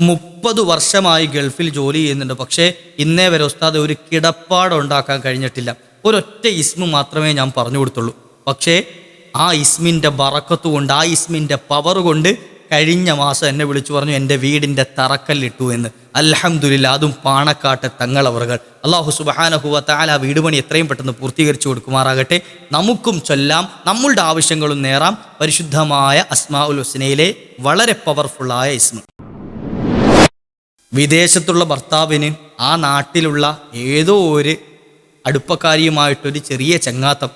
മുപ്പത് വർഷമായി ഗൾഫിൽ ജോലി ചെയ്യുന്നുണ്ട്. പക്ഷേ ഇന്നേ വരെ ഉസ്താദ് ഒരു കിടപ്പാടുണ്ടാക്കാൻ കഴിഞ്ഞിട്ടില്ല. ഒരൊറ്റ ഇസ്മ മാത്രമേ ഞാൻ പറഞ്ഞു കൊടുത്തുള്ളൂ. പക്ഷേ ആ ഇസ്മിന്റെ ബറക്കത്ത് കൊണ്ട് ആ ഇസ്മിന്റെ പവർ കൊണ്ട് കഴിഞ്ഞ മാസം എന്നെ വിളിച്ചു പറഞ്ഞു എന്റെ വീടിന്റെ തറക്കല്ലിട്ടു എന്ന്. അലഹമുല്ല അതും പാണക്കാട്ട് തങ്ങളവറുകൾ. അള്ളാഹു സുബഹാനഹുവ താല ആ വീട് പണി എത്രയും പെട്ടെന്ന് പൂർത്തീകരിച്ചു കൊടുക്കുമാറാകട്ടെ. നമുക്കും ചൊല്ലാം നമ്മളുടെ ആവശ്യങ്ങളും നേറാം പരിശുദ്ധമായ അസ്മാ ഉൽ ഹുസ്നയിലെ വളരെ പവർഫുള്ളായ ഇസ്മ. വിദേശത്തുള്ള ഭർത്താവിന് ആ നാട്ടിലുള്ള ഏതോ ഒരു അടുപ്പക്കാരിയുമായിട്ടൊരു ചെറിയ ചങ്ങാത്തം.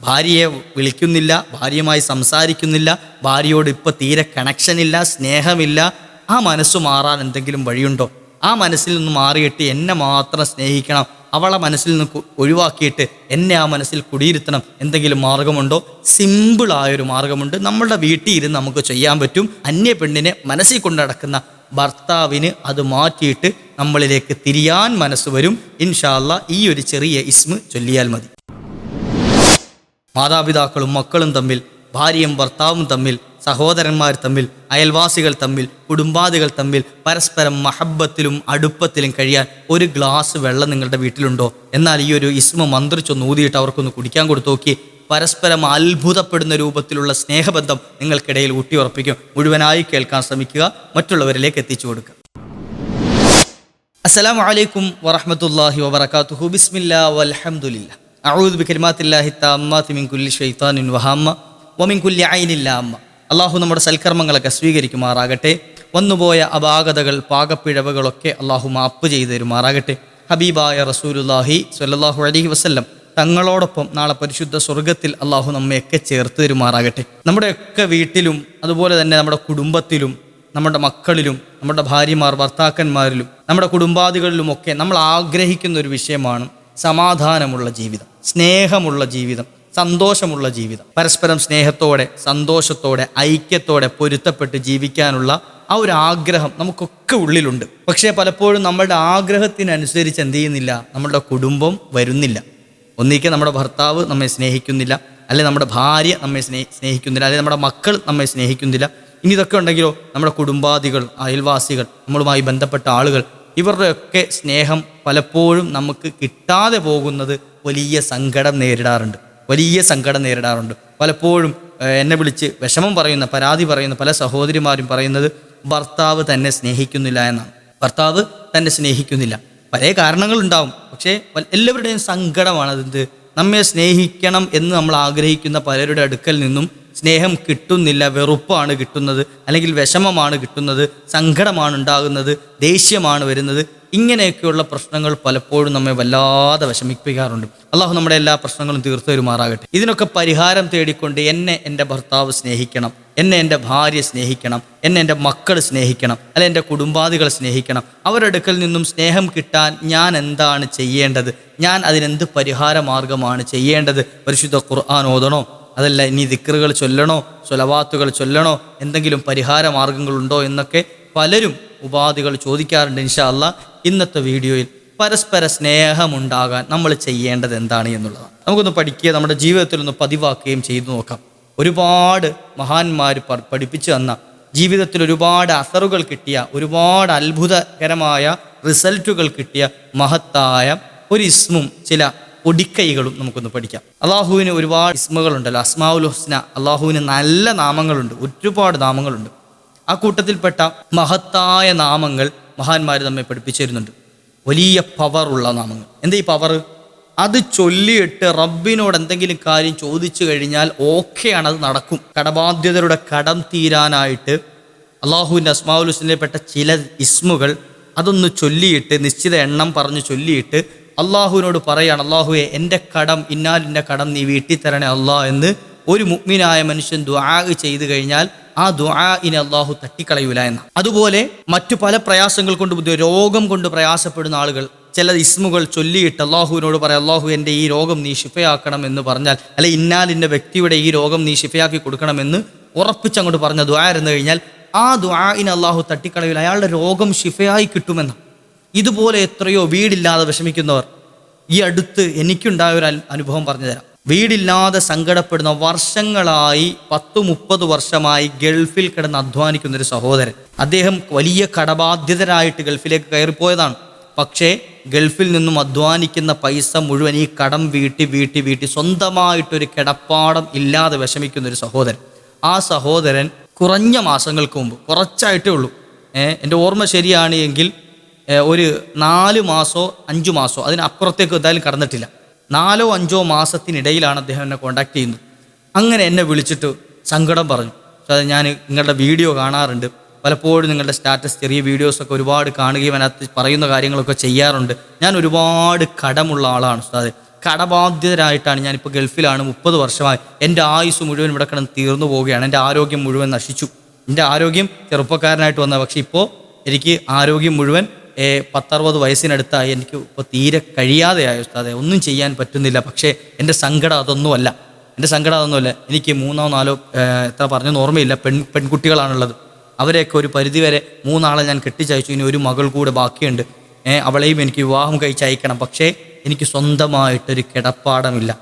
ഭാര്യയെ വിളിക്കുന്നില്ല ഭാര്യയുമായി സംസാരിക്കുന്നില്ല ഭാര്യയോട് ഇപ്പോൾ തീരെ കണക്ഷനില്ല സ്നേഹമില്ല. ആ മനസ്സ് മാറാൻ എന്തെങ്കിലും വഴിയുണ്ടോ? ആ മനസ്സിൽ നിന്ന് മാറിയിട്ട് എന്നെ മാത്രം സ്നേഹിക്കണം. അവളെ മനസ്സിൽ നിന്ന് ഒഴിവാക്കിയിട്ട് എന്നെ ആ മനസ്സിൽ കുടിയിരുത്തണം. എന്തെങ്കിലും മാർഗമുണ്ടോ? സിമ്പിളായൊരു മാർഗമുണ്ട്. നമ്മളുടെ വീട്ടിൽ ഇരുന്ന് നമുക്ക് ചെയ്യാൻ പറ്റും. അന്യ പെണ്ണിനെ മനസ്സിൽ കൊണ്ട് നടക്കുന്ന ഭർത്താവിന് അത് മാറ്റിയിട്ട് നമ്മളിലേക്ക് തിരിയാൻ മനസ്സ് വരും. ഇൻഷാല്ല ഈ ഒരു ചെറിയ ഇസ്മ് ചൊല്ലിയാൽ മതി. മാതാപിതാക്കളും മക്കളും തമ്മിൽ ഭാര്യയും ഭർത്താവും തമ്മിൽ സഹോദരന്മാർ തമ്മിൽ അയൽവാസികൾ തമ്മിൽ കുടുംബാദികൾ തമ്മിൽ പരസ്പരം മഹബത്തിലും അടുപ്പത്തിലും കഴിയാൻ ഒരു ഗ്ലാസ് വെള്ളം നിങ്ങളുടെ വീട്ടിലുണ്ടോ? എന്നാൽ ഈ ഒരു ഇസ്മ മന്ത്രിച്ചൊന്ന് ഊതിയിട്ട് അവർക്കൊന്ന് കുടിക്കാൻ കൊടുത്തു നോക്കി. പരസ്പരം അത്ഭുതപ്പെടുന്ന രൂപത്തിലുള്ള സ്നേഹബന്ധം നിങ്ങൾക്കിടയിൽ ഊട്ടിയുറപ്പിക്കും. മുഴുവനായി കേൾക്കാൻ ശ്രമിക്കുക. മറ്റുള്ളവരിലേക്ക് എത്തിച്ചു കൊടുക്കുക. അസ്സലാമു അലൈക്കും വറഹ്മത്തുള്ളാഹി വബറകാതുഹു. ബിസ്മില്ലാ വൽഹംദുലില്ലാ. അഊദു ബികലിമാത്തില്ലാഹി തമ്മാതി മിൻ കുല്ലി ശൈത്താനിൻ വഹാമ്മ വമിൻ കുല്ലി ഐനിൽ ലാമ്മ. അള്ളാഹു നമ്മുടെ സൽക്കർമ്മങ്ങളൊക്കെ സ്വീകരിക്കുമാറാകട്ടെ. വന്നുപോയ അപാകതകൾ പാകപ്പിഴവുകളൊക്കെ അള്ളാഹു മാപ്പ് ചെയ്തു തരുമാറാകട്ടെ ഹബീബായ റസൂലുല്ലാഹി സ്വല്ലല്ലാഹു അലൈഹി വസല്ലം തങ്ങളോടൊപ്പം നാളെ പരിശുദ്ധ സ്വർഗത്തിൽ അള്ളാഹു നമ്മയൊക്കെ ചേർത്ത് തരുമാറാകട്ടെ. നമ്മുടെയൊക്കെ വീട്ടിലും അതുപോലെ തന്നെ നമ്മുടെ കുടുംബത്തിലും നമ്മുടെ മക്കളിലും നമ്മുടെ ഭാര്യമാർ ഭർത്താക്കന്മാരിലും നമ്മുടെ കുടുംബാദികളിലുമൊക്കെ നമ്മൾ ആഗ്രഹിക്കുന്ന ഒരു വിഷയമാണ് സമാധാനമുള്ള ജീവിതം സ്നേഹമുള്ള ജീവിതം സന്തോഷമുള്ള ജീവിതം. പരസ്പരം സ്നേഹത്തോടെ സന്തോഷത്തോടെ ഐക്യത്തോടെ പൊരുത്തപ്പെട്ട് ജീവിക്കാനുള്ള ആ ഒരു ആഗ്രഹം നമുക്കൊക്കെ ഉള്ളിലുണ്ട്. പക്ഷേ പലപ്പോഴും നമ്മളുടെ ആഗ്രഹത്തിനനുസരിച്ച് എന്ത് ചെയ്യുന്നില്ല? നമ്മളുടെ കുടുംബം വരുന്നില്ല. ഒന്നിക്കെ നമ്മുടെ ഭർത്താവ് നമ്മെ സ്നേഹിക്കുന്നില്ല അല്ലെ നമ്മുടെ ഭാര്യ നമ്മെ സ്നേഹി സ്നേഹിക്കുന്നില്ല അല്ലെ നമ്മുടെ മക്കൾ നമ്മെ സ്നേഹിക്കുന്നില്ല. ഇനി ഇതൊക്കെ ഉണ്ടെങ്കിലോ നമ്മുടെ കുടുംബാദികൾ അയൽവാസികൾ നമ്മളുമായി ബന്ധപ്പെട്ട ആളുകൾ ഇവരുടെയൊക്കെ സ്നേഹം പലപ്പോഴും നമുക്ക് കിട്ടാതെ പോകുന്നത് വലിയ സങ്കടം നേരിടാറുണ്ട്. വലിയ സങ്കടം നേരിടാറുണ്ട്. പലപ്പോഴും എന്നെ വിളിച്ച് വിഷമം പറയുന്ന പരാതി പറയുന്ന പല സഹോദരിമാരും പറയുന്നത് ഭർത്താവ് തന്നെ സ്നേഹിക്കുന്നില്ല എന്നാണ്. ഭർത്താവ് തന്നെ സ്നേഹിക്കുന്നില്ല. പല കാരണങ്ങളുണ്ടാവും. പക്ഷേ എല്ലാവരുടെയും സങ്കടമാണ് അതെന്ത്? നമ്മെ സ്നേഹിക്കണം എന്ന് നമ്മൾ ആഗ്രഹിക്കുന്ന പലരുടെ അടുക്കൽ നിന്നും സ്നേഹം കിട്ടുന്നില്ല വെറുപ്പാണ് കിട്ടുന്നത് അല്ലെങ്കിൽ വിഷമമാണ് കിട്ടുന്നത് സങ്കടമാണ് ഉണ്ടാകുന്നത് ദേഷ്യമാണ് വരുന്നത്. ഇങ്ങനെയൊക്കെയുള്ള പ്രശ്നങ്ങൾ പലപ്പോഴും നമ്മെ വല്ലാതെ വിഷമിപ്പിക്കാറുണ്ട്. അള്ളാഹു നമ്മുടെ എല്ലാ പ്രശ്നങ്ങളും തീർത്തു തരുമാറാകട്ടെ. ഇതിനൊക്കെ പരിഹാരം തേടിക്കൊണ്ട് എന്നെ എന്റെ ഭർത്താവ് സ്നേഹിക്കണം. എന്നെ എന്റെ ഭാര്യ സ്നേഹിക്കണം എന്നെ എന്റെ മക്കൾ സ്നേഹിക്കണം അല്ലെ എന്റെ കുടുംബാദികൾ സ്നേഹിക്കണം. അവരടുക്കൽ നിന്നും സ്നേഹം കിട്ടാൻ ഞാൻ എന്താണ് ചെയ്യേണ്ടത്? ഞാൻ അതിനെന്ത് പരിഹാര മാർഗമാണ് ചെയ്യേണ്ടത്? പരിശുദ്ധ ഖുർആൻ ഓതണോ? അതല്ല ഇനി ദിക്റുകൾ ചൊല്ലണോ? സ്വലവാത്തുകൾ ചൊല്ലണോ? എന്തെങ്കിലും പരിഹാര മാർഗങ്ങളുണ്ടോ എന്നൊക്കെ പലരും ഉപാധികൾ ചോദിക്കാറുണ്ട് ഇൻഷാ അല്ല ഇന്നത്തെ വീഡിയോയിൽ. പരസ്പര സ്നേഹമുണ്ടാകാൻ നമ്മൾ ചെയ്യേണ്ടത് എന്താണ് എന്നുള്ളതാണ്. നമുക്കൊന്ന് പഠിക്കുക നമ്മുടെ ജീവിതത്തിൽ ഒന്ന് പതിവാക്കുകയും ചെയ്തു നോക്കാം. ഒരുപാട് മഹാന്മാർ പഠിപ്പിച്ചു തന്ന ജീവിതത്തിൽ ഒരുപാട് അസറുകൾ കിട്ടിയ ഒരുപാട് അത്ഭുതകരമായ റിസൾട്ടുകൾ കിട്ടിയ മഹത്തായ ഒരു ഇസ്മും ചില ഒടിക്കൈകളും നമുക്കൊന്ന് പഠിക്കാം. അള്ളാഹുവിന് ഒരുപാട് ഇസ്മുകളുണ്ടല്ലോ അസ്മാവുൽ ഹുസ്ന. അള്ളാഹുവിന് നല്ല നാമങ്ങളുണ്ട് ഒരുപാട് നാമങ്ങളുണ്ട്. ആ കൂട്ടത്തിൽപ്പെട്ട മഹത്തായ നാമങ്ങൾ മഹാന്മാർ നമ്മെ പഠിപ്പിച്ചു തരുന്നുണ്ട് വലിയ പവറുള്ള നാമങ്ങൾ. എന്താ ഈ പവർ അത് ചൊല്ലിയിട്ട് റബ്ബിനോട് എന്തെങ്കിലും കാര്യം ചോദിച്ചു കഴിഞ്ഞാൽ ഓക്കെയാണ് അത് നടക്കും. കടബാധ്യതരുടെ കടം തീരാനായിട്ട് അള്ളാഹുവിന്റെ അസ്മാഉൽ ഹുസ്നയിൽപ്പെട്ട ചില ഇസ്മുകൾ അതൊന്ന് ചൊല്ലിയിട്ട് നിശ്ചിത എണ്ണം പറഞ്ഞ് ചൊല്ലിയിട്ട് അള്ളാഹുവിനോട് പറയാണ് അള്ളാഹുവെ എന്റെ കടം ഇന്നാലിന്റെ കടം നീ വീട്ടിൽ തരണേ അള്ളാഹ് എന്ന് ഒരു മുഗ്മിനായ മനുഷ്യൻ ദുആ ചെയ്തു കഴിഞ്ഞാൽ ആ ദുആഇനെ അള്ളാഹു തട്ടിക്കളയൂല എന്ന് അതുപോലെ മറ്റു പല പ്രയാസങ്ങൾ കൊണ്ട് രോഗം കൊണ്ട് പ്രയാസപ്പെടുന്ന ആളുകൾ ചില ഇസ്മുകൾ ചൊല്ലിയിട്ട് അള്ളാഹുവിനോട് പറയാം അള്ളാഹു എന്റെ ഈ രോഗം നീ ശിഫയാക്കണം എന്ന് പറഞ്ഞാൽ അല്ലെ ഇന്നാലിന്റെ വ്യക്തിയുടെ ഈ രോഗം നീ ശിഫയാക്കി കൊടുക്കണമെന്ന് ഉറപ്പിച്ചങ്ങോട്ട് പറഞ്ഞ ദ്വാ ഇരുന്നു കഴിഞ്ഞാൽ ആ ദുആഇനെ അള്ളാഹു തട്ടിക്കളവിൽ അയാളുടെ രോഗം ശിഫയായി കിട്ടുമെന്ന്. ഇതുപോലെ എത്രയോ വീടില്ലാതെ വിഷമിക്കുന്നവർ ഈ അടുത്ത് എനിക്കുണ്ടായ ഒരു അനുഭവം പറഞ്ഞുതരാം വീടില്ലാതെ സങ്കടപ്പെടുന്ന വർഷങ്ങളായി പത്ത് മുപ്പത് വർഷമായി ഗൾഫിൽ കിടന്ന് അധ്വാനിക്കുന്ന ഒരു സഹോദരൻ. അദ്ദേഹം വലിയ കടബാധ്യതരായിട്ട് ഗൾഫിലേക്ക് കയറിപ്പോയതാണ്. പക്ഷേ ഗൾഫിൽ നിന്നും അധ്വാനിക്കുന്ന പൈസ മുഴുവൻ ഈ കടം വീട്ടി വീട്ടി വീട്ടി സ്വന്തമായിട്ടൊരു കിടപ്പാടം ഇല്ലാതെ വിഷമിക്കുന്ന ഒരു സഹോദരൻ. ആ സഹോദരൻ കുറഞ്ഞ മാസങ്ങൾക്ക് മുമ്പ് കുറച്ചായിട്ടേ ഉള്ളൂ. എന്റെ ഓർമ്മ ശരിയാണ് എങ്കിൽ ഒരു നാല് മാസോ അഞ്ചു മാസോ അതിനപ്പുറത്തേക്ക് എന്തായാലും കടന്നിട്ടില്ല. നാലോ അഞ്ചോ മാസത്തിനിടയിലാണ് അദ്ദേഹം എന്നെ കോണ്ടാക്ട് ചെയ്യുന്നത്. അങ്ങനെ എന്നെ വിളിച്ചിട്ട് സങ്കടം പറഞ്ഞു. ഞാൻ നിങ്ങളുടെ വീഡിയോ കാണാറുണ്ട്. പലപ്പോഴും നിങ്ങളുടെ സ്റ്റാറ്റസ് ചെറിയ വീഡിയോസൊക്കെ ഒരുപാട് കാണുകയും അതിനകത്ത് പറയുന്ന കാര്യങ്ങളൊക്കെ ചെയ്യാറുണ്ട്. ഞാൻ ഒരുപാട് കടമുള്ള ആളാണ് ഉസ്താദ്. കടബാധ്യതരായിട്ടാണ് ഞാനിപ്പോൾ ഗൾഫിലാണ് മുപ്പത് വർഷമായി. എന്റെ ആയുസ് മുഴുവൻ ഇവിടെ കിടന്ന് തീർന്നു പോവുകയാണ്. എന്റെ ആരോഗ്യം മുഴുവൻ നശിച്ചു. എന്റെ ആരോഗ്യം ചെറുപ്പക്കാരനായിട്ട് വന്ന പക്ഷേ ഇപ്പോൾ എനിക്ക് ആരോഗ്യം മുഴുവൻ പത്തറുപത് വയസ്സിനടുത്തായി. എനിക്ക് ഇപ്പോൾ തീരെ കഴിയാതെയായി ഉസ്താദെ. ഒന്നും ചെയ്യാൻ പറ്റുന്നില്ല. പക്ഷേ എന്റെ സങ്കടം അതൊന്നുമല്ല. എന്റെ സങ്കടം അതൊന്നുമല്ല. എനിക്ക് മൂന്നോ നാലോ എത്ര പറഞ്ഞെന്ന് ഓർമ്മയില്ല. പെൺ പെൺകുട്ടികളാണുള്ളത്. അവരെയൊക്കെ ഒരു പരിധിവരെ മൂന്നാളെ ഞാൻ കെട്ടിച്ചയച്ചു. ഇനി ഒരു മകൾ കൂടെ ബാക്കിയുണ്ട്. അവളെയും എനിക്ക് വിവാഹം കഴിച്ചയക്കണം. പക്ഷേ എനിക്ക് സ്വന്തമായിട്ടൊരു കിടപ്പാടമില്ല.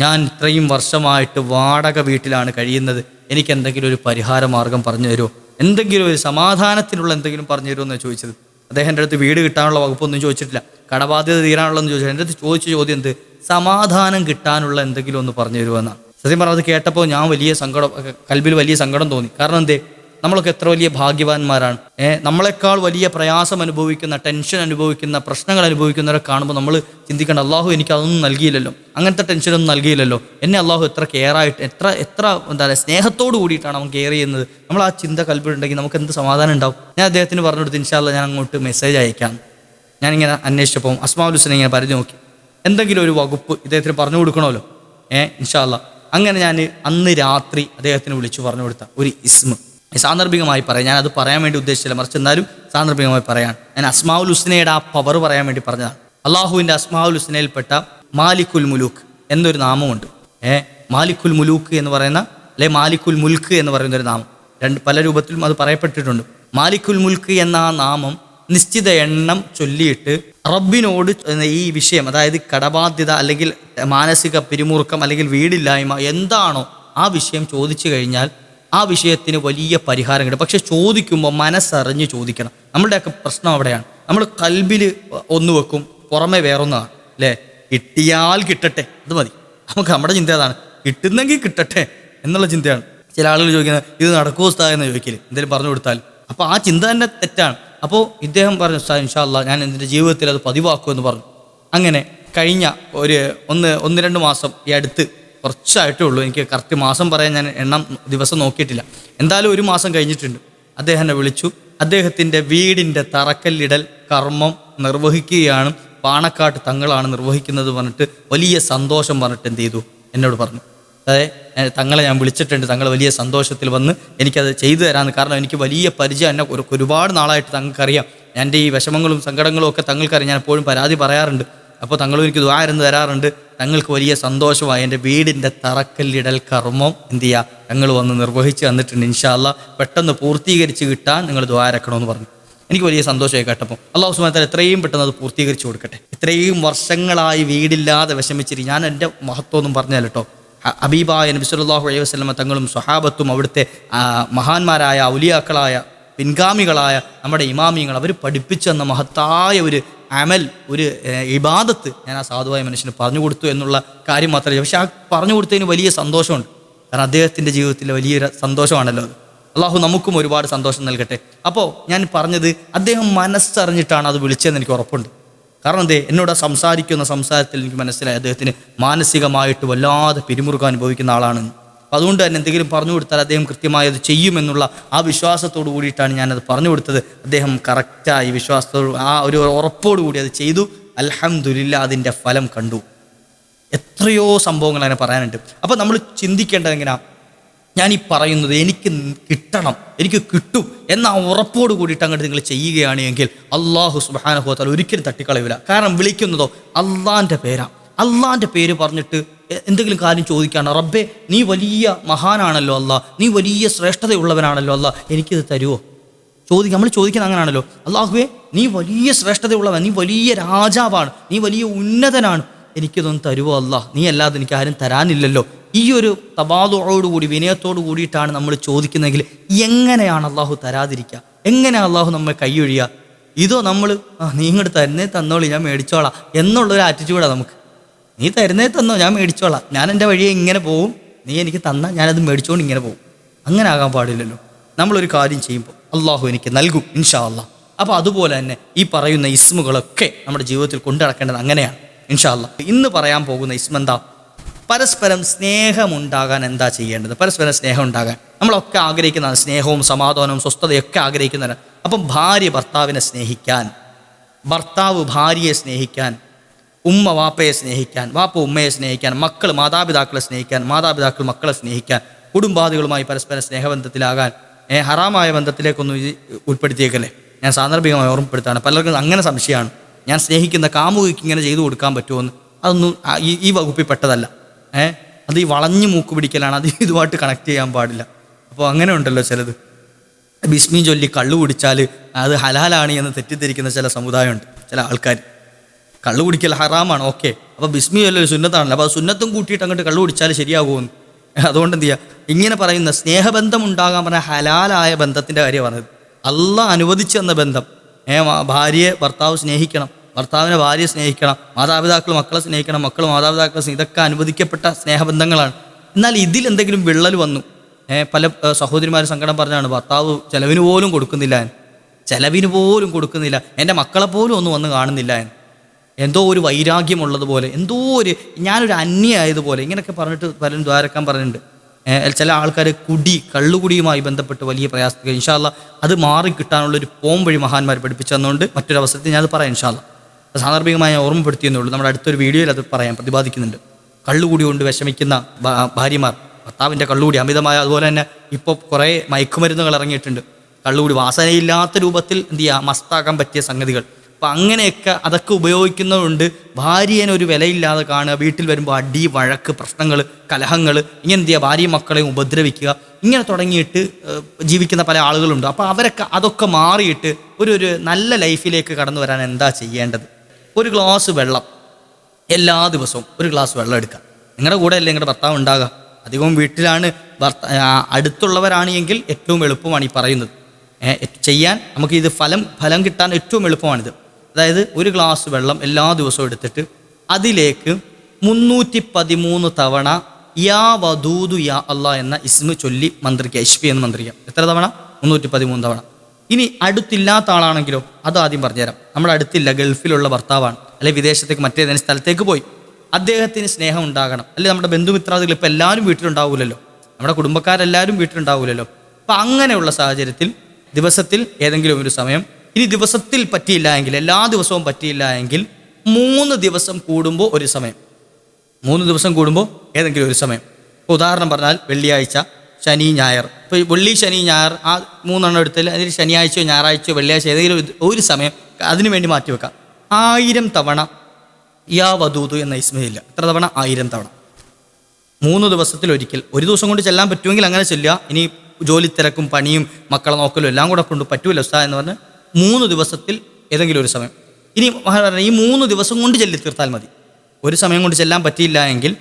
ഞാൻ ഇത്രയും വർഷമായിട്ട് വാടക വീട്ടിലാണ് കഴിയുന്നത്. എനിക്ക് എന്തെങ്കിലും ഒരു പരിഹാര മാർഗം പറഞ്ഞു തരുമോ? എന്തെങ്കിലും ഒരു സമാധാനത്തിനുള്ള എന്തെങ്കിലും പറഞ്ഞു തരുമോ എന്ന് ചോദിച്ചത്. അദ്ദേഹം എന്റെ അടുത്ത് വീട് കിട്ടാനുള്ള വകുപ്പൊന്നും ചോദിച്ചിട്ടില്ല. കടബാധ്യത തീരാനുള്ളതെന്ന് ചോദിച്ചു. എന്റെ അടുത്ത് ചോദിച്ച ചോദ്യം എന്ത്? സമാധാനം കിട്ടാനുള്ള എന്തെങ്കിലും ഒന്ന് പറഞ്ഞു തരുമോ എന്നാണ് സത്യം പറഞ്ഞത് കേട്ടപ്പോൾ ഞാൻ വലിയ സങ്കടം കൽബിൽ വലിയ സങ്കടം തോന്നി. കാരണം എന്തേ? നമ്മളൊക്കെ എത്ര വലിയ ഭാഗ്യവാന്മാരാണ്. ഏഹ് നമ്മളെക്കാൾ വലിയ പ്രയാസം അനുഭവിക്കുന്ന ടെൻഷൻ അനുഭവിക്കുന്ന പ്രശ്നങ്ങൾ അനുഭവിക്കുന്നവരെ കാണുമ്പോൾ നമ്മൾ ചിന്തിക്കേണ്ട അള്ളാഹു എനിക്ക് അതൊന്നും നൽകിയില്ലല്ലോ. അങ്ങനത്തെ ടെൻഷനൊന്നും നൽകിയില്ലല്ലോ. എന്നെ അള്ളാഹു എത്ര കെയർ ആയിട്ട് എത്ര എത്ര എന്താ പറയുക സ്നേഹത്തോട് കൂടിയിട്ടാണ് അവൻ കെയർ ചെയ്യുന്നത്. നമ്മൾ ആ ചിന്ത കൽപ്പിട്ടുണ്ടെങ്കിൽ നമുക്ക് എന്ത് സമാധാനം ഉണ്ടാവും? ഞാൻ അദ്ദേഹത്തിന് പറഞ്ഞു കൊടുത്ത് ഇൻഷാല്ല ഞാൻ അങ്ങോട്ട് മെസ്സേജ് അയക്കാം. ഞാനിങ്ങനെ അന്വേഷിച്ചപ്പോൾ അസ്മാവുൽ ഹുസനെ ഇങ്ങനെ പരിധി നോക്കി. എന്തെങ്കിലും ഒരു വകുപ്പ് ഇദ്ദേഹത്തിന് പറഞ്ഞു കൊടുക്കണമല്ലോ. ഏഹ് ഇൻഷാല്ല അങ്ങനെ ഞാൻ അന്ന് രാത്രി അദ്ദേഹത്തിന് വിളിച്ചു പറഞ്ഞു കൊടുത്ത ഒരു ഇസ്മ. സാന്ദർഭികമായി പറയാം. ഞാൻ അത് പറയാൻ വേണ്ടി ഉദ്ദേശിച്ചില്ല. മറിച്ച് എന്നാലും സാന്ദർഭികമായി പറയാൻ ഞാൻ അസ്മാവുൽ ഹുസ്നയുടെ ആ പവർ പറയാൻ വേണ്ടി പറഞ്ഞതാണ്. അള്ളാഹുവിന്റെ അസ്മാവുൽ ഹുസ്നയിൽപ്പെട്ട മാലിക്കുൽ മുലൂക്ക് എന്നൊരു നാമമുണ്ട്. ഏ മാലിക്കുൽ മുലൂക്ക് എന്ന് പറയുന്ന അല്ലെ മാലിക്കുൽ മുൽക്ക് എന്ന് പറയുന്ന ഒരു നാമം. രണ്ട് പല രൂപത്തിലും അത് പറയപ്പെട്ടിട്ടുണ്ട്. മാലിക്കുൽ മുൽക്ക് എന്ന ആ നാമം നിശ്ചിത എണ്ണം ചൊല്ലിയിട്ട് റബ്ബിനോട് ഈ വിഷയം അതായത് കടബാധ്യത അല്ലെങ്കിൽ മാനസിക പിരിമുറുക്കം അല്ലെങ്കിൽ വീടില്ലായ്മ എന്താണോ ആ വിഷയം ചോദിച്ചു കഴിഞ്ഞാൽ ആ വിഷയത്തിന് വലിയ പരിഹാരം കിട്ടും പക്ഷെ ചോദിക്കുമ്പോൾ മനസ്സറിഞ്ഞ് ചോദിക്കണം. നമ്മളുടെയൊക്കെ പ്രശ്നം അവിടെയാണ്. നമ്മൾ കൽബിൽ ഒന്ന് വെക്കും പുറമെ വേറൊന്നാണ്. അല്ലേ? കിട്ടിയാൽ കിട്ടട്ടെ അത് മതി. നമുക്ക് നമ്മുടെ ചിന്ത അതാണ്. കിട്ടുന്നെങ്കിൽ കിട്ടട്ടെ എന്നുള്ള ചിന്തയാണ്. ചില ആളുകൾ ചോദിക്കുന്നത് ഇത് നടക്കുമോ സ്ഥാ എന്ന് ചോദിക്കൽ. എന്തെങ്കിലും പറഞ്ഞു കൊടുത്താൽ. അപ്പോൾ ആ ചിന്ത തന്നെ തെറ്റാണ്. അപ്പോൾ ഇദ്ദേഹം പറഞ്ഞു ഉസ്താദ് ഇൻഷാല്ല ഞാൻ എന്റെ ജീവിതത്തിൽ അത് പതിവാക്കുമെന്ന് പറഞ്ഞു. അങ്ങനെ കഴിഞ്ഞ ഒരു ഒന്ന് ഒന്ന് രണ്ട് മാസം ഈ അടുത്ത് കുറച്ചായിട്ടേ ഉള്ളൂ. എനിക്ക് കറക്റ്റ് മാസം പറയാൻ ഞാൻ എണ്ണം ദിവസം നോക്കിയിട്ടില്ല. എന്തായാലും ഒരു മാസം കഴിഞ്ഞിട്ടുണ്ട്. അദ്ദേഹം എന്നെ വിളിച്ചു. അദ്ദേഹത്തിന്റെ വീടിന്റെ തറക്കല്ലിടൽ കർമ്മം നിർവഹിക്കുകയാണ്. പാണക്കാട്ട് തങ്ങളാണ് നിർവഹിക്കുന്നത് പറഞ്ഞിട്ട് വലിയ സന്തോഷം പറഞ്ഞിട്ട് എന്ത് ചെയ്തു? എന്നോട് പറഞ്ഞു. അതെ തങ്ങളെ ഞാൻ വിളിച്ചിട്ടുണ്ട്. തങ്ങൾ വലിയ സന്തോഷത്തിൽ വന്ന് എനിക്കത് ചെയ്തു തരാമെന്ന്. കാരണം എനിക്ക് വലിയ പരിചയം എന്നെ ഒരുപാട് നാളായിട്ട് തങ്ങൾക്കറിയാം. എന്റെ ഈ വിഷമങ്ങളും സങ്കടങ്ങളും ഒക്കെ തങ്ങൾക്കറിയാം. ഞാൻ എപ്പോഴും പരാതി പറയാറുണ്ട്. അപ്പോൾ തങ്ങളും എനിക്ക് ദ്വാരം തരാറുണ്ട് തങ്ങൾക്ക് വലിയ സന്തോഷമായി. എന്റെ വീടിന്റെ തറക്കല്ലിടൽ കർമ്മം എന്ത് ചെയ്യുക ഞങ്ങൾ വന്ന് നിർവഹിച്ച് തന്നിട്ടുണ്ട് ഇൻഷാല്ല പെട്ടെന്ന് പൂർത്തീകരിച്ച് കിട്ടാൻ നിങ്ങൾ ദ്വാരക്കണമെന്ന് പറഞ്ഞു. എനിക്ക് വലിയ സന്തോഷമായി കേട്ടപ്പോൾ. അള്ളാഹു സുബാൻ എത്രയും പെട്ടെന്ന് അത് പൂർത്തീകരിച്ചു കൊടുക്കട്ടെ. ഇത്രയും വർഷങ്ങളായി വീടില്ലാതെ വിഷമിച്ചിരി ഞാൻ എന്റെ മഹത്വമൊന്നും പറഞ്ഞാൽ കേട്ടോ. അബീബായ നബി അലൈഹി വസ്ലമ തങ്ങളും സ്വഹാബത്തും അവിടുത്തെ മഹാന്മാരായ ഔലിയാക്കളായ പിൻഗാമികളായ നമ്മുടെ ഇമാമിയങ്ങൾ അവർ പഠിപ്പിച്ചു തന്ന മഹത്തായ ഒരു അമൽ ഒരു ഇബാദത്ത് ഞാൻ ആ സാധുവായ മനുഷ്യന് പറഞ്ഞു കൊടുത്തു എന്നുള്ള കാര്യം മാത്രമല്ല. പക്ഷെ ആ പറഞ്ഞു കൊടുത്തതിന് വലിയ സന്തോഷമുണ്ട്. കാരണം അദ്ദേഹത്തിന്റെ ജീവിതത്തിൽ വലിയൊരു സന്തോഷമാണല്ലോ അത്. അള്ളാഹു നമുക്കും ഒരുപാട് സന്തോഷം നൽകട്ടെ. അപ്പോൾ ഞാൻ പറഞ്ഞത് അദ്ദേഹം മനസ്സറിഞ്ഞിട്ടാണ് അത് വിളിച്ചതെന്ന് എനിക്ക് ഉറപ്പുണ്ട്. കാരണം എന്തേ എന്നോട് സംസാരിക്കുന്ന സംസാരത്തിൽ എനിക്ക് മനസ്സിലായി അദ്ദേഹത്തിന് മാനസികമായിട്ട് വല്ലാതെ പിരിമുറുക്കം അനുഭവിക്കുന്ന ആളാണ് അപ്പോൾ അതുകൊണ്ട് തന്നെ എന്തെങ്കിലും പറഞ്ഞു കൊടുത്താൽ അദ്ദേഹം കൃത്യമായി അത് ചെയ്യുമെന്നുള്ള ആ വിശ്വാസത്തോടു കൂടിയിട്ടാണ് ഞാനത് പറഞ്ഞു കൊടുത്തത്. അദ്ദേഹം കറക്റ്റായി വിശ്വാസത്തോട് ആ ഒരു ഉറപ്പോടു കൂടി അത് ചെയ്തു. അലഹമില്ല അതിന്റെ ഫലം കണ്ടു. എത്രയോ സംഭവങ്ങൾ അങ്ങനെ പറയാനുണ്ട്. അപ്പോൾ നമ്മൾ ചിന്തിക്കേണ്ടത് എങ്ങനെയാ ഞാൻ ഈ പറയുന്നത് എനിക്ക് കിട്ടണം എനിക്ക് കിട്ടും എന്ന ആ ഉറപ്പോട് കൂടിയിട്ട് അങ്ങോട്ട് നിങ്ങൾ ചെയ്യുകയാണ് എങ്കിൽ അള്ളാഹു സുബാനഹുത്താൽ ഒരിക്കലും തട്ടിക്കളയില്ല കാരണം വിളിക്കുന്നതോ അള്ളാന്റെ പേരാണ് അള്ളാന്റെ പേര് പറഞ്ഞിട്ട് എന്തെങ്കിലും കാര്യം ചോദിക്കാണ് റബ്ബെ നീ വലിയ മഹാനാണല്ലോ അല്ല നീ വലിയ ശ്രേഷ്ഠതയുള്ളവനാണല്ലോ അല്ല എനിക്കിത് തരുമോ ചോദിക്കുക നമ്മൾ ചോദിക്കുന്നത് അങ്ങനെയാണല്ലോ അള്ളാഹുവേ നീ വലിയ ശ്രേഷ്ഠതയുള്ളവൻ നീ വലിയ രാജാവാണ് നീ വലിയ ഉന്നതനാണ് എനിക്കിതൊന്നും തരുമോ അല്ല? നീ അല്ലാതെ എനിക്ക് ആരും തരാനില്ലല്ലോ. ഈ ഒരു തപാതോടുകൂടി വിനയത്തോടു കൂടിയിട്ടാണ് നമ്മൾ ചോദിക്കുന്നതെങ്കിൽ എങ്ങനെയാണ് അള്ളാഹു തരാതിരിക്കുക? എങ്ങനെയാണ് അള്ളാഹു നമ്മെ കൈയൊഴിയുക? ഇതോ നമ്മൾ നീ ഇങ്ങോട്ട് തരുന്നേ തന്നോളി ഞാൻ മേടിച്ചോളാം എന്നുള്ളൊരു ആറ്റിറ്റ്യൂഡാണ് നമുക്ക്. നീ തരുന്നേ തന്നോ ഞാൻ മേടിച്ചോളാം. ഞാൻ എന്റെ വഴിയെ ഇങ്ങനെ പോവും. നീ എനിക്ക് തന്നാൽ ഞാനത് മേടിച്ചുകൊണ്ട് ഇങ്ങനെ പോകും അങ്ങനെ ആകാൻ പാടില്ലല്ലോ. നമ്മളൊരു കാര്യം ചെയ്യുമ്പോൾ അള്ളാഹു എനിക്ക് നൽകും ഇൻഷാ അള്ളാഹ് അപ്പോൾ അതുപോലെ തന്നെ ഈ പറയുന്ന ഇസ്മുകളൊക്കെ നമ്മുടെ ജീവിതത്തിൽ കൊണ്ടു നടക്കേണ്ടത് അങ്ങനെയാണ് ഇൻഷാ അള്ളാഹ് ഇന്ന് പറയാൻ പോകുന്ന ഇസ്മ എന്താ? പരസ്പരം സ്നേഹമുണ്ടാകാൻ എന്താ ചെയ്യേണ്ടത്? പരസ്പരം സ്നേഹം ഉണ്ടാകാൻ. നമ്മളൊക്കെ ആഗ്രഹിക്കുന്നതാണ് സ്നേഹവും സമാധാനവും സ്വസ്ഥതയൊക്കെ ആഗ്രഹിക്കുന്നതാണ് അപ്പം ഭാര്യ ഭർത്താവിനെ സ്നേഹിക്കാൻ ഭർത്താവ് ഭാര്യയെ സ്നേഹിക്കാൻ ഉമ്മ വാപ്പയെ സ്നേഹിക്കാൻ വാപ്പ ഉമ്മയെ സ്നേഹിക്കാൻ മക്കൾ മാതാപിതാക്കളെ സ്നേഹിക്കാൻ മാതാപിതാക്കൾ മക്കളെ സ്നേഹിക്കാൻ കുടുംബാദികളുമായി പരസ്പര സ്നേഹബന്ധത്തിലാകാൻ ഹറാമായ ബന്ധത്തിലേക്കൊന്നും ഉൾപ്പെടുത്തിയേക്കല്ലേ? ഞാൻ സാന്ദർഭികമായി ഓർമ്മപ്പെടുത്താണ് പലർക്കും അങ്ങനെ സംശയമാണ്. ഞാൻ സ്നേഹിക്കുന്ന കാമുകിക്ക് ഇങ്ങനെ ചെയ്തു കൊടുക്കാൻ പറ്റുമോ അതൊന്നും ഈ ഈ വകുപ്പിൽ പെട്ടതല്ല ഏ അത് ഈ വളഞ്ഞു മൂക്ക് പിടിക്കലാണ്. അത് ഇതുമായിട്ട് കണക്ട് ചെയ്യാൻ പാടില്ല. അപ്പോൾ അങ്ങനെ ഉണ്ടല്ലോ ചിലത്. ബിസ്മി ചൊല്ലി കള്ളു കുടിച്ചാൽ അത് ഹലാലാണ് എന്ന് തെറ്റിദ്ധരിക്കുന്ന ചില സമുദായമുണ്ട് ചില ആൾക്കാർ. കള്ളു കുടിക്കൽ ഹറാമാണ് ഓക്കെ. അപ്പോൾ ബിസ്മി അല്ലൊരു സുന്നത്താണല്ലോ. അപ്പോൾ സുന്നത്തും കൂട്ടിയിട്ട് അങ്ങോട്ട് കള്ളു കുടിച്ചാൽ ശരിയാകുമെന്ന്. അതുകൊണ്ട് എന്ത് ചെയ്യുക ഇങ്ങനെ പറയുന്ന സ്നേഹബന്ധം ഉണ്ടാകാൻ പറഞ്ഞ ഹലാലായ ബന്ധത്തിന്റെ കാര്യം പറഞ്ഞത് അല്ല അനുവദിച്ചു തന്ന ബന്ധം. ഏ ഭാര്യയെ ഭർത്താവ് സ്നേഹിക്കണം ഭർത്താവിനെ ഭാര്യയെ സ്നേഹിക്കണം മാതാപിതാക്കൾ മക്കളെ സ്നേഹിക്കണം മക്കൾ മാതാപിതാക്കളെ ഇതൊക്കെ അനുവദിക്കപ്പെട്ട സ്നേഹബന്ധങ്ങളാണ്. എന്നാൽ ഇതിൽ എന്തെങ്കിലും വിള്ളൽ വന്നു. പല സഹോദരിമാർ സങ്കടം പറഞ്ഞാണ് ഭർത്താവ് ചെലവിന് പോലും കൊടുക്കുന്നില്ല. ചെലവിന് പോലും കൊടുക്കുന്നില്ല. എന്റെ മക്കളെ പോലും ഒന്നും വന്ന് കാണുന്നില്ല എന്ന്. എന്തോ ഒരു വൈരാഗ്യമുള്ളതുപോലെ എന്തോ ഒരു ഞാനൊരു അന്യായതുപോലെ ഇങ്ങനെയൊക്കെ പറഞ്ഞിട്ട് പലരും ദ്വാരക്കാൻ പറഞ്ഞിട്ടുണ്ട്. ചില ആൾക്കാർ കുടി കള്ളുകുടിയുമായി ബന്ധപ്പെട്ട് വലിയ പ്രയാസത്തിൽ. ഇൻഷാല്ല അത് മാറി കിട്ടാനുള്ള ഒരു പോം വഴി മഹാന്മാർ പഠിപ്പിച്ചു തന്നുകൊണ്ട് മറ്റൊരു അവസരത്തിൽ ഞാനത് പറയാം ഇൻഷാല്ല സാന്ദർഭികമായി ഓർമ്മപ്പെടുത്തിയെന്നേ ഉള്ളൂ നമ്മുടെ അടുത്തൊരു വീഡിയോയിൽ അത് പറയാം പ്രതിപാദിക്കുന്നുണ്ട്. കള്ളുകൂടി കൊണ്ട് വിഷമിക്കുന്ന ഭാര്യമാർ ഭർത്താവിന്റെ കള്ളുകൂടി അമിതമായ അതുപോലെ തന്നെ ഇപ്പോൾ കുറേ മയക്കുമരുന്നുകൾ ഇറങ്ങിയിട്ടുണ്ട്. കള്ളുകൂടി വാസനയില്ലാത്ത രൂപത്തിൽ എന്ത് ചെയ്യുക മസ്താക്കാൻ പറ്റിയ സംഗതികൾ. അപ്പം അങ്ങനെയൊക്കെ അതൊക്കെ ഉപയോഗിക്കുന്നതുകൊണ്ട് ഭാര്യനെ ഒരു വിലയില്ലാതെ കാണുക വീട്ടിൽ വരുമ്പോൾ അടി വഴക്ക് പ്രശ്നങ്ങൾ കലഹങ്ങൾ ഇങ്ങനെ എന്ത് ചെയ്യുക ഭാര്യയും മക്കളെയും ഉപദ്രവിക്കുക. ഇങ്ങനെ തുടങ്ങിയിട്ട് ജീവിക്കുന്ന പല ആളുകളുണ്ട്. അപ്പോൾ അവരൊക്കെ അതൊക്കെ മാറിയിട്ട് ഒരു ഒരു നല്ല ലൈഫിലേക്ക് കടന്നു വരാൻ എന്താ ചെയ്യേണ്ടത്? ഒരു ഗ്ലാസ് വെള്ളം എല്ലാ ദിവസവും ഒരു ഗ്ലാസ് വെള്ളം എടുക്കുക. നിങ്ങളുടെ കൂടെ അല്ലേ നിങ്ങളുടെ ഭർത്താവ് ഉണ്ടാകുക അധികവും വീട്ടിലാണ് ഭർത്ത അടുത്തുള്ളവരാണ് എങ്കിൽ ഏറ്റവും എളുപ്പമാണ് ഈ പറയുന്നത്. ചെയ്യാൻ നമുക്ക് ഇത് ഫലം ഫലം കിട്ടാൻ ഏറ്റവും എളുപ്പമാണിത്. അതായത് ഒരു ഗ്ലാസ് വെള്ളം എല്ലാ ദിവസവും എടുത്തിട്ട് അതിലേക്ക് മുന്നൂറ്റി പതിമൂന്ന് തവണ യാ വധൂതു യാ അള്ളാ എന്ന ഇസ്മ ചൊല്ലി മന്ത്രിക്കുക ഇഷ്പി എന്ന് മന്ത്രിക്കുക എത്ര തവണ? മുന്നൂറ്റി പതിമൂന്ന് തവണ. ഇനി അടുത്തില്ലാത്ത ആളാണെങ്കിലോ അത് ആദ്യം പറഞ്ഞുതരാം. നമ്മുടെ അടുത്തില്ല ഗൾഫിലുള്ള ഭർത്താവാണ്. അല്ലെ വിദേശത്തേക്ക് മറ്റേതെങ്കിലും സ്ഥലത്തേക്ക് പോയി. അദ്ദേഹത്തിന് സ്നേഹം ഉണ്ടാകണം. അല്ലെ നമ്മുടെ ബന്ധുമിത്രാദികൾ ഇപ്പം എല്ലാവരും വീട്ടിലുണ്ടാവില്ലല്ലോ നമ്മുടെ കുടുംബക്കാരെല്ലാവരും വീട്ടിലുണ്ടാവില്ലല്ലോ അപ്പം അങ്ങനെയുള്ള സാഹചര്യത്തിൽ ദിവസത്തിൽ ഏതെങ്കിലും ഒരു സമയം ഇനി ദിവസത്തിൽ പറ്റിയില്ല എങ്കിൽ എല്ലാ ദിവസവും പറ്റിയില്ല എങ്കിൽ മൂന്ന് ദിവസം കൂടുമ്പോൾ ഒരു സമയം. മൂന്ന് ദിവസം കൂടുമ്പോൾ ഏതെങ്കിലും ഒരു സമയം. ഉദാഹരണം പറഞ്ഞാൽ വെള്ളിയാഴ്ച ശനി ഞായർ. ഇപ്പോൾ ഈ വെള്ളി ശനി ഞായർ ആ മൂന്നെണ്ണം എടുത്താൽ അതിൽ ശനിയാഴ്ചയോ ഞായറാഴ്ചയോ വെള്ളിയാഴ്ച ഏതെങ്കിലും ഒരു- ഒരു സമയം അതിനു വേണ്ടി മാറ്റി വെക്കാം. ആയിരം തവണ യാ വധൂതു എന്ന ഇസ്മയില്ല എത്ര തവണ? ആയിരം തവണ. മൂന്ന് ദിവസത്തിൽ ഒരിക്കൽ. ഒരു ദിവസം കൊണ്ട് ചെല്ലാൻ പറ്റുമെങ്കിൽ അങ്ങനെ ചെല്ലുക. ഇനി ജോലി തിരക്കും പണിയും മക്കളെ നോക്കലും എല്ലാം കൂടെ കൊണ്ട് പറ്റൂല ഉസ്താ എന്ന് പറഞ്ഞ് മൂന്ന് ദിവസത്തിൽ ഏതെങ്കിലും ഒരു സമയം. ഇനി ഈ മൂന്ന് ദിവസം കൊണ്ട് ചെല്ലി തീർത്താൽ മതി. ഒരു സമയം കൊണ്ട് ചെല്ലാൻ പറ്റിയില്ല എങ്കിൽ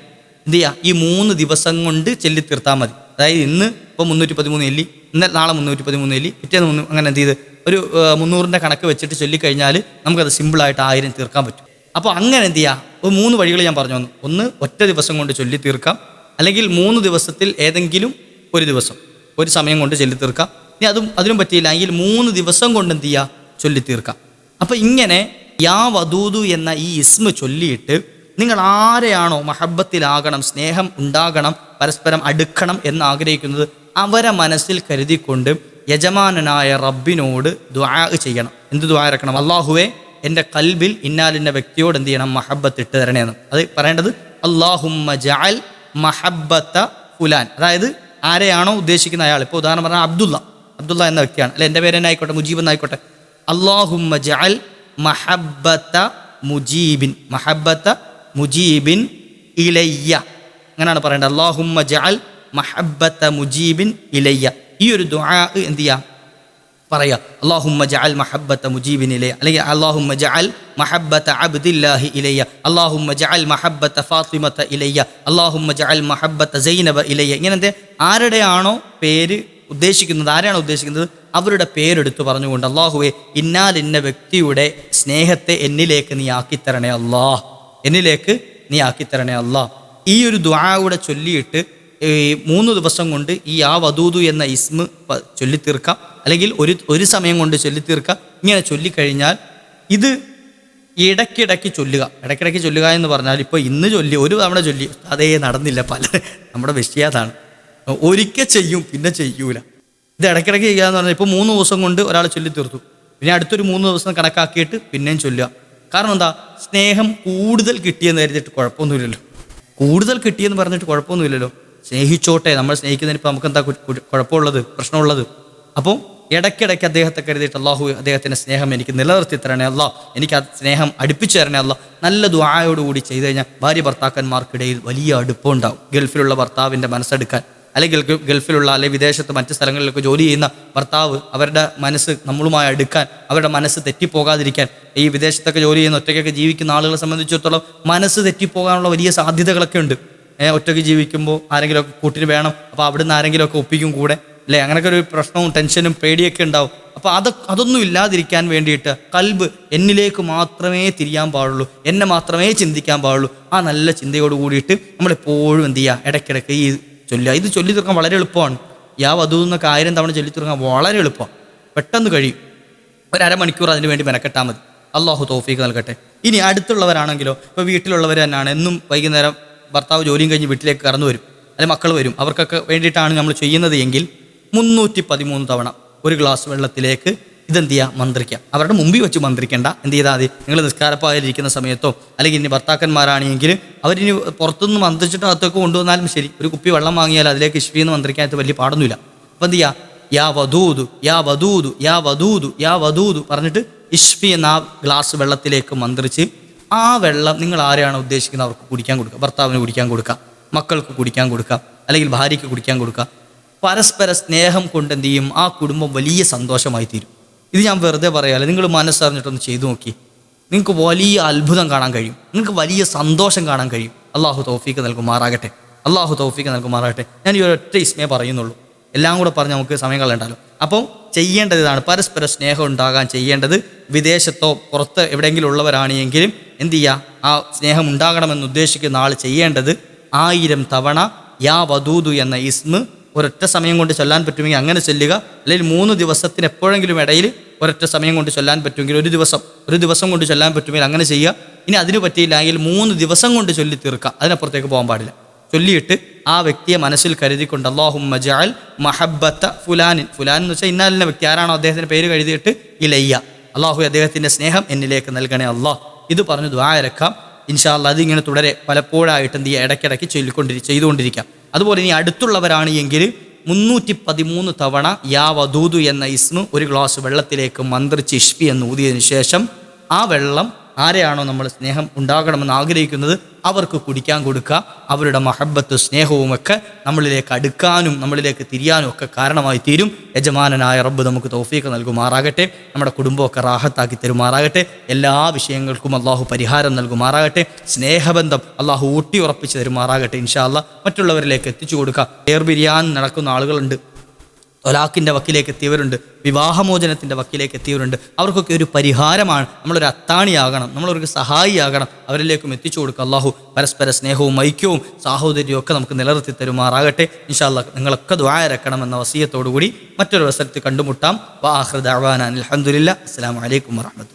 എന്ത് ചെയ്യുക ഈ മൂന്ന് ദിവസം കൊണ്ട് ചെല്ലി തീർത്താൽ മതി. അതായത് ഇന്ന് ഇപ്പോൾ മുന്നൂറ്റി പതിമൂന്ന് എല്ലി ഇന്നലെ നാളെ മുന്നൂറ്റി പതിമൂന്ന് എല്ലി പിറ്റേന്ന് മുന്നൂ അങ്ങനെ എന്ത് ചെയ്ത് ഒരു മുന്നൂറിന്റെ കണക്ക് വെച്ചിട്ട് ചൊല്ലിക്കഴിഞ്ഞാൽ നമുക്കത് സിമ്പിളായിട്ട് ആയിരം തീർക്കാൻ പറ്റും. അപ്പോൾ അങ്ങനെ എന്ത് ചെയ്യുക ഒരു മൂന്ന് വഴികൾ ഞാൻ പറഞ്ഞു തന്നു ഒന്ന് ഒറ്റ ദിവസം കൊണ്ട് ചൊല്ലി തീർക്കാം അല്ലെങ്കിൽ മൂന്ന് ദിവസത്തിൽ ഏതെങ്കിലും ഒരു ദിവസം ഒരു സമയം കൊണ്ട് ചൊല്ലി തീർക്കാം ഇനി അതും അതിനും പറ്റിയില്ല. എങ്കിൽ മൂന്ന് ദിവസം കൊണ്ട് എന്ത് ചെയ്യുക ചൊല്ലി തീർക്കാം അപ്പം ഇങ്ങനെ യാ വധൂതു എന്ന ഈ ഇസ്മ ചൊല്ലിയിട്ട് നിങ്ങൾ ആരെയാണോ മഹബത്തിലാകണം സ്നേഹം ഉണ്ടാകണം പരസ്പരം അടുക്കണം എന്ന് ആഗ്രഹിക്കുന്നത് അവരെ മനസ്സിൽ കരുതിക്കൊണ്ട് യജമാനനായ റബ്ബിനോട് ദ്വാ ചെയ്യണം. എന്ത് ദ്വാ ഇറക്കണം? അള്ളാഹുവെ എന്റെ കൽബിൽ ഇന്നാലിന്റെ വ്യക്തിയോട് എന്ത് ചെയ്യണം? മഹബത്ത് ഇട്ട് തരണേന്ന്. അത് പറയേണ്ടത് അള്ളാഹുമ്മ ജഅൽ മഹബത്ത ഫുലാൻ. അതായത് ആരെയാണോ ഉദ്ദേശിക്കുന്ന അയാൾ. ഇപ്പോൾ ഉദാഹരണം പറഞ്ഞാൽ അബ്ദുള്ള. അബ്ദുള്ള എന്ന വ്യക്തിയാണ്. അല്ലെ എന്റെ പേര് തന്നെ ആയിക്കോട്ടെ മുജീബ് എന്നായിക്കോട്ടെ അള്ളാഹുമ്മ ജഅൽ മഹബത്ത മുജീബിൻ മഹബത്ത മുജീബിൻ ഇലയ്യ. അങ്ങനെയാണ് പറയേണ്ടത്. അള്ളാഹുമ്മ ജഅൽ മഹബത്ത മുജീബിൻ ഇലയ്യ. ഈ ഒരു ദുആ എന്ത് ചെയ്യാം? പറയാ അള്ളാഹുമ്മ ജഅൽ മുജീബിൻ ഇലയ അല്ലെങ്കിൽ അള്ളാഹുമ്മ ജഅൽ മഹബത്ത അബ്ദില്ലാഹി ഇലയ്യ. അള്ളാഹുമ്മ ജഅൽ മഹബത്ത ഫാത്തിമത്ത ഇലയ്യ. അള്ളാഹുമ്മ ജഅൽ മഹബത്ത സൈനബ ഇലയ്യ. ഇങ്ങനത്തെ ആരുടെയാണോ പേര് ഉദ്ദേശിക്കുന്നത് ആരാണ് ഉദ്ദേശിക്കുന്നത്? അവരുടെ പേരെടുത്ത് പറഞ്ഞുകൊണ്ട് അള്ളാഹുവെ ഇന്നാൽ ഇന്ന വ്യക്തിയുടെ സ്നേഹത്തെ എന്നിലേക്ക് നീ ആക്കിത്തരണേ അള്ളാഹ് എന്നിലേക്ക് നീ ആക്കിത്തരണേ അള്ളാഹ് ഈ ഒരു ദ്വാവിടെ ചൊല്ലിയിട്ട് ഈ മൂന്ന് ദിവസം കൊണ്ട് ഈ ആ വധൂതു എന്ന ഇസ്മ് ചൊല്ലിത്തീർക്കാം. അല്ലെങ്കിൽ ഒരു ഒരു സമയം കൊണ്ട് ചൊല്ലിത്തീർക്കാം. ഇങ്ങനെ ചൊല്ലിക്കഴിഞ്ഞാൽ ഇത് ഇടയ്ക്കിടയ്ക്ക് ചൊല്ലുക. ഇടയ്ക്കിടയ്ക്ക് ചൊല്ലുക എന്ന് പറഞ്ഞാൽ ഇപ്പോൾ ഇന്ന് ചൊല്ലി ഒരു തവണ ചൊല്ലി. അതേ നടന്നില്ല പല നമ്മുടെ വിഷയാതാണ് ഒരിക്കൽ ചെയ്യും പിന്നെ ചെയ്യൂല. ഇത് ഇടയ്ക്കിടയ്ക്ക് ചെയ്യുക എന്ന് പറഞ്ഞാൽ ഇപ്പോൾ മൂന്ന് ദിവസം കൊണ്ട് ഒരാൾ ചൊല്ലി തീർത്തു. പിന്നെ അടുത്തൊരു മൂന്ന് ദിവസം കണക്കാക്കിയിട്ട് പിന്നെയും ചൊല്ലുക. കാരണം എന്താ? സ്നേഹം കൂടുതൽ കിട്ടിയെന്ന് കരുതിയിട്ട് കുഴപ്പമൊന്നുമില്ലല്ലോ. കൂടുതൽ കിട്ടിയെന്ന് പറഞ്ഞിട്ട് കുഴപ്പമൊന്നുമില്ലല്ലോ. സ്നേഹിച്ചോട്ടെ നമ്മൾ സ്നേഹിക്കുന്നതിന് ഇപ്പോൾ നമുക്ക് എന്താ കുഴപ്പമുള്ളത്? പ്രശ്നമുള്ളത്? അപ്പോൾ ഇടയ്ക്കിടയ്ക്ക് അദ്ദേഹത്തെ കരുതിയിട്ട് അള്ളാഹു അദ്ദേഹത്തിന്റെ സ്നേഹം എനിക്ക് നിലനിർത്തി തരണേ അല്ല. എനിക്ക് ആ സ്നേഹം അടുപ്പിച്ചു തരണേ അല്ല. നല്ല ദുആയോടുകൂടി ചെയ്തു കഴിഞ്ഞാൽ ഭാര്യ ഭർത്താക്കന്മാർക്കിടയിൽ വലിയ അടുപ്പമുണ്ടാവും ഗൾഫിലുള്ള ഭർത്താവിന്റെ മനസ്സെടുക്കാൻ അല്ലെങ്കിൽ ഗൾഫിലുള്ള അല്ലെങ്കിൽ വിദേശത്ത് മറ്റ് സ്ഥലങ്ങളിലൊക്കെ ജോലി ചെയ്യുന്ന ഭർത്താവ് അവരുടെ മനസ്സ് നമ്മളുമായി അടുക്കാൻ അവരുടെ മനസ്സ് തെറ്റിപ്പോകാതിരിക്കാൻ ഈ വിദേശത്തൊക്കെ ജോലി ചെയ്യുന്ന ഒറ്റയ്ക്കൊക്കെ ജീവിക്കുന്ന ആളുകളെ സംബന്ധിച്ചിടത്തോളം മനസ്സ് തെറ്റിപ്പോകാനുള്ള വലിയ സാധ്യതകളൊക്കെ ഉണ്ട്. ഒറ്റയ്ക്ക് ജീവിക്കുമ്പോൾ ആരെങ്കിലുമൊക്കെ കൂട്ടിന് വേണം അപ്പോൾ അവിടുന്ന് ആരെങ്കിലുമൊക്കെ ഒപ്പിക്കും കൂടെ അല്ലേ? അങ്ങനെയൊക്കെ ഒരു പ്രശ്നവും ടെൻഷനും പേടിയൊക്കെ ഉണ്ടാവും. അപ്പോൾ അത് അതൊന്നും ഇല്ലാതിരിക്കാൻ വേണ്ടിയിട്ട് കൽബ് എന്നിലേക്ക് മാത്രമേ തിരിയാൻ പാടുള്ളൂ എന്നെ മാത്രമേ ചിന്തിക്കാൻ പാടുള്ളൂ. ആ നല്ല ചിന്തയോട് കൂടിയിട്ട് നമ്മളെപ്പോഴും എന്ത് ചെയ്യുക? ഇടയ്ക്കിടയ്ക്ക് ഈ ചൊല്ലുക. ഇത് ചൊല്ലി തീർക്കാൻ വളരെ എളുപ്പമാണ്. യാ വധു എന്നൊക്കെ ആയിരം തവണ ചൊല്ലി തീർക്കാൻ വളരെ എളുപ്പമാണ്. പെട്ടെന്ന് കഴിയും. ഒരു അരമണിക്കൂർ അതിന് വേണ്ടി മെനക്കെട്ടാൽ മതി. അള്ളാഹു തോഫീക്ക് നൽകട്ടെ. ഇനി അടുത്തുള്ളവരാണെങ്കിലോ ഇപ്പോൾ വീട്ടിലുള്ളവർ തന്നെയാണ് എന്നും വൈകുന്നേരം ഭർത്താവ് ജോലിയും കഴിഞ്ഞ് വീട്ടിലേക്ക് കടന്നു വരും. അല്ലെങ്കിൽ മക്കൾ വരും. അവർക്കൊക്കെ വേണ്ടിയിട്ടാണ് നമ്മൾ ചെയ്യുന്നത് എങ്കിൽ മുന്നൂറ്റി പതിമൂന്ന് തവണ ഒരു ഗ്ലാസ് വെള്ളത്തിലേക്ക് ഇതെന്ത് ചെയ്യുക മന്ത്രിക്കുക അവരുടെ മുമ്പിൽ വെച്ച് മന്ത്രിക്കേണ്ട. എന്ത് ചെയ്താൽ മതി? നിങ്ങൾ നിസ്കാരപ്പായിരിക്കുന്ന സമയത്തോ അല്ലെങ്കിൽ ഇനി ഭർത്താക്കന്മാരാണെങ്കിൽ അവരിനി പുറത്തുനിന്ന് മന്ത്രിച്ചിട്ട് അകത്തേക്ക് കൊണ്ടുവന്നാലും ശരി. ഒരു കുപ്പി വെള്ളം വാങ്ങിയാൽ അതിലേക്ക് ഇഷ്വിന്ന് മന്ത്രിക്കാനത്ത് വലിയ പാടൊന്നുമില്ല. അപ്പം എന്ത് ചെയ്യുക യാ വധൂതു യാ വധൂതു യാ വധൂതു യാ വധൂതു പറഞ്ഞിട്ട് ഇഷ്ഫി എന്ന ആ ഗ്ലാസ് വെള്ളത്തിലേക്ക് മന്ത്രിച്ച് ആ വെള്ളം നിങ്ങൾ ആരെയാണ് ഉദ്ദേശിക്കുന്നത് അവർക്ക് കുടിക്കാൻ കൊടുക്കുക. ഭർത്താവിന് കുടിക്കാൻ കൊടുക്കുക. മക്കൾക്ക് കുടിക്കാൻ കൊടുക്കുക. അല്ലെങ്കിൽ ഭാര്യയ്ക്ക് കുടിക്കാൻ കൊടുക്കുക. പരസ്പര സ്നേഹം കൊണ്ട് ചെയ്യും? ആ കുടുംബം വലിയ സന്തോഷമായി തീരും. ഇത് ഞാൻ വെറുതെ പറയാല്ല? നിങ്ങൾ മനസ്സറിഞ്ഞിട്ടൊന്ന് ചെയ്തു നോക്കി. നിങ്ങൾക്ക് വലിയ അത്ഭുതം കാണാൻ കഴിയും. നിങ്ങൾക്ക് വലിയ സന്തോഷം കാണാൻ കഴിയും. അള്ളാഹു തൗഫീക്ക് നൽകുമാറാകട്ടെ. അള്ളാഹു തൗഫീക്ക് നൽകുമാറാകട്ടെ. ഞാൻ ഈ ഒരൊറ്റ ഇസ്മയെ പറയുന്നുള്ളൂ. എല്ലാം കൂടെ പറഞ്ഞ് നമുക്ക് സമയം കളയണ്ടല്ലോ. അപ്പോൾ ചെയ്യേണ്ടത് ഇതാണ്. പരസ്പര സ്നേഹം ഉണ്ടാകാൻ ചെയ്യേണ്ടത് വിദേശത്തോ പുറത്ത് എവിടെയെങ്കിലും ഉള്ളവരാണെങ്കിലും എന്ത് ചെയ്യുക? ആ സ്നേഹം ഉണ്ടാകണമെന്ന് ഉദ്ദേശിക്കുന്ന ആൾ ചെയ്യേണ്ടത് ആയിരം തവണ യാ വധൂതു എന്ന ഇസ്മ് ഒരൊറ്റ സമയം കൊണ്ട് ചൊല്ലാൻ പറ്റുമെങ്കിൽ അങ്ങനെ ചൊല്ലുക. അല്ലെങ്കിൽ മൂന്ന് ദിവസത്തിന് എപ്പോഴെങ്കിലും ഇടയിൽ ഒരൊറ്റ സമയം കൊണ്ട് ചൊല്ലാൻ പറ്റുമെങ്കിൽ ഒരു ദിവസം ഒരു ദിവസം കൊണ്ട് ചൊല്ലാൻ പറ്റുമെങ്കിൽ അങ്ങനെ ചെയ്യുക. ഇനി അതിന് പറ്റിയില്ല എങ്കിൽ മൂന്ന് ദിവസം കൊണ്ട് ചൊല്ലി തീർക്കുക. അതിനപ്പുറത്തേക്ക് പോകാൻ പാടില്ല. ചൊല്ലിയിട്ട് ആ വ്യക്തിയെ മനസ്സിൽ കരുതിക്കൊണ്ട് അള്ളാഹും മജാൽ മഹബത്ത ഫുലാനിൻ ഫുലാൻ എന്ന് വെച്ചാൽ ഇന്നാലിന്റെ വ്യക്തി. ആരാണോ അദ്ദേഹത്തിന്റെ പേര് കഴുതിയിട്ട് ഇലയ്യ. അള്ളാഹു അദ്ദേഹത്തിന്റെ സ്നേഹം എന്നിലേക്ക് നൽകണേ അള്ളാഹ് ഇത് പറഞ്ഞു ദ്വാരക്കാം ഇൻഷാല്ല അതിങ്ങനെ തുടരെ പലപ്പോഴായിട്ട് എന്ത് ചെയ്യുക ഇടയ്ക്കിടയ്ക്ക് ചൊല്ലിക്കൊണ്ടിരി ചെയ്തുകൊണ്ടിരിക്കാം. അതുപോലെ ഇനി അടുത്തുള്ളവരാണ് എങ്കിൽ മുന്നൂറ്റി പതിമൂന്ന് തവണ യാ വധൂതു എന്ന ഇസ്മു ഒരു ഗ്ലാസ് വെള്ളത്തിലേക്ക് മന്ത്രിച്ച് ഇഷ്പി എന്ന് ഊതിയതിനു ശേഷം ആ വെള്ളം ആരെയാണോ നമ്മൾ സ്നേഹം ഉണ്ടാകണമെന്ന് ആഗ്രഹിക്കുന്നത് അവർക്ക് കുടിക്കാൻ കൊടുക്കുക. അവരുടെ മഹബത്ത് സ്നേഹവുമൊക്കെ നമ്മളിലേക്ക് അടുക്കാനും നമ്മളിലേക്ക് തിരിയാനും ഒക്കെ കാരണമായി തീരും. യജമാനനായ റബ്ബ് നമുക്ക് തോഫീക്ക് നൽകുമാറാകട്ടെ. നമ്മുടെ കുടുംബമൊക്കെ റാഹത്താക്കി തരുമാറാകട്ടെ. എല്ലാ വിഷയങ്ങൾക്കും അള്ളാഹു പരിഹാരം നൽകുമാറാകട്ടെ. സ്നേഹബന്ധം അള്ളാഹു ഊട്ടി ഉറപ്പിച്ച് തരുമാറാകട്ടെ ഇൻഷാല്ല മറ്റുള്ളവരിലേക്ക് എത്തിച്ചു കൊടുക്കുക. ഏർബിരിയാൻ നടക്കുന്ന ആളുകളുണ്ട്. തൊലാക്കിന്റെ വക്കിലേക്ക് എത്തിയവരുണ്ട് വിവാഹമോചനത്തിന്റെ വക്കിലേക്ക് എത്തിയവരുണ്ട്. അവർക്കൊക്കെ ഒരു പരിഹാരമാണ്. നമ്മളൊരു അത്താണിയാകണം നമ്മളൊരു സഹായിയാകണം അവരിലേക്കും എത്തിച്ചു കൊടുക്കുക. അള്ളാഹു പരസ്പര സ്നേഹവും ഐക്യവും സാഹോദര്യവും ഒക്കെ നമുക്ക് നിലനിർത്തി തരുമാറാകട്ടെ. ഇൻഷാല്ല നിങ്ങളൊക്കെ ദ്വായരക്കണമെന്ന എന്ന വസീയത്തോടു കൂടി മറ്റൊരു അവസരത്തിൽ കണ്ടുമുട്ടാം. വാഹൃദ് അഹ്വാൻ അലഹമുല്ല അസ്സാം വലൈക്കും വാഹമത്തുള്ള